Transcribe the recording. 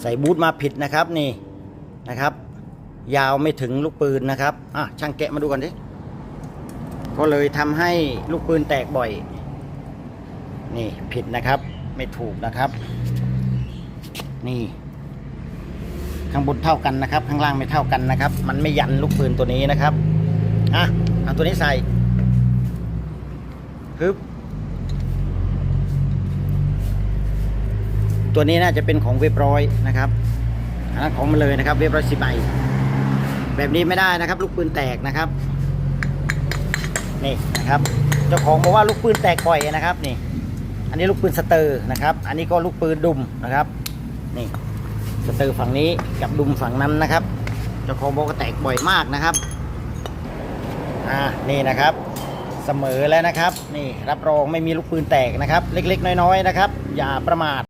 ใส่บูทมาผิดนะครับนี่นะครับ ยาวไม่ถึงลูกปืนนะครับอะช่างแกะมาดูกันดิก็เลยทำให้ลูกปืนแตกบ่อย นี่ผิดนะครับ ไม่ถูกนะครับ นี่ ข้างบนเท่ากันนะครับ ข้างล่างไม่เท่ากันนะครับ มันไม่ยันลูกปืนตัวนี้นะครับอะเอาตัวนี้ใส่ฮึบ ตัวนี้น่าจะเป็นของเว็บร้อยนะครับอันนั้นของมันเลยนะครับ เว็บร้อยสิบใบแบบนี้ไม่ได้นะครับ ลูกปืนแตกนะครับนี่นะครับเจ้าของบอกว่าลูกปืนแตกบ่อยนะครับนี่ อันนี้ลูกปืนสเตอร์นะครับ อันนี้ก็ลูกปืนดุมนะครับนี่สเตอร์ฝั่งนี้กับดุมฝั่งนั้นนะครับเจ้าของบอกว่าแตกบ่อยมากนะครับอ่านี่นะครับ เสมอแล้วนะครับ นี่รับรองไม่มีลูกปืนแตกนะครับ เล็กๆ น้อยๆนะครับ อย่าประมาท